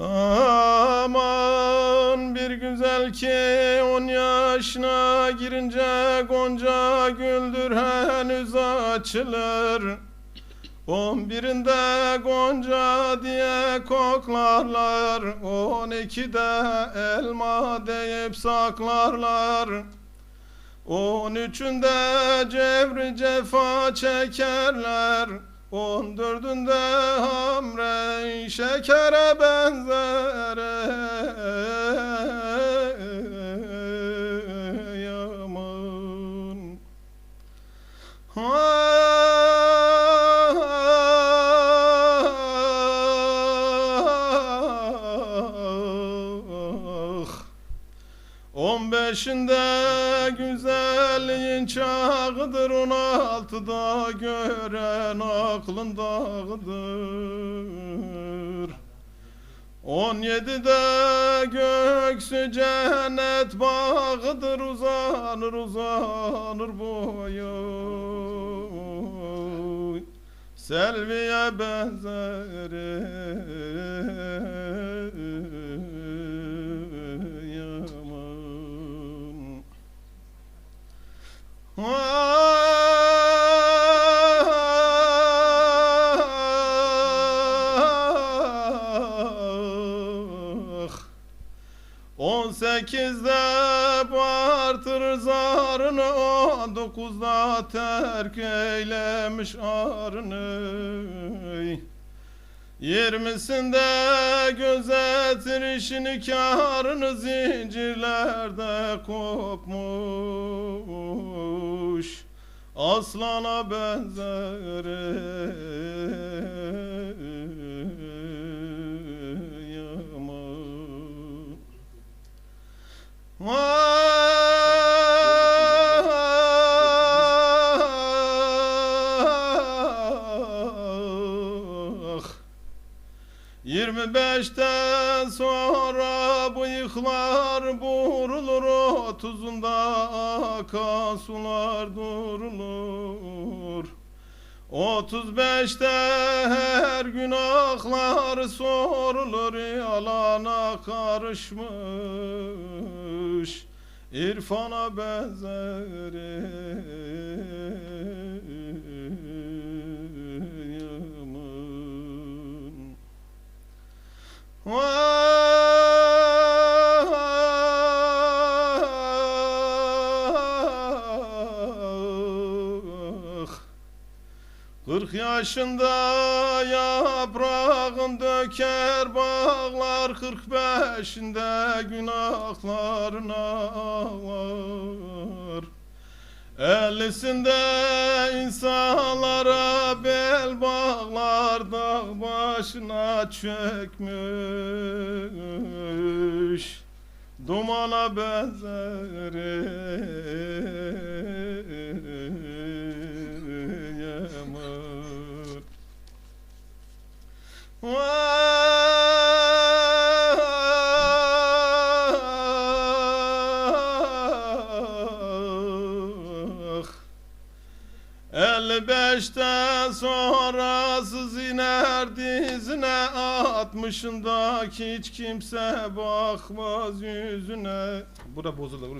Aman bir güzel ki on yaşına girince gonca güldür henüz açılır. On birinde gonca diye koklarlar, on ikide elma deyip saklarlar. On üçünde cevri cefa çekerler, on dördünde şekere benzer. On beşinde güzelliğin çağıdır, on altıda gören aklın dağıdır. On yedide göksü cennet bağıdır, uzanır uzanır boyu. Selviye benzer On sekizde bartır zarını dokuzda terk eylemiş arını. Yirmisinde gözetir işini karını zincirlerde kopmuş. Aslana benzer 25'ten sonra bıyıklar burulur otuzunda akan sular durulur. 35'te her günahlar sorulur yalana karışmış irfana benzerim Kırk yaşında yaprağın döker bağlar Kırk beşinde günahlarına ağlar Ellisinde insanlara bel bağlar Dağ başına çökmüş. Dumana benzer Elli beşten sonrası iner dizine Altmışında hiç kimse bakmaz yüzüne. Bura bozuldu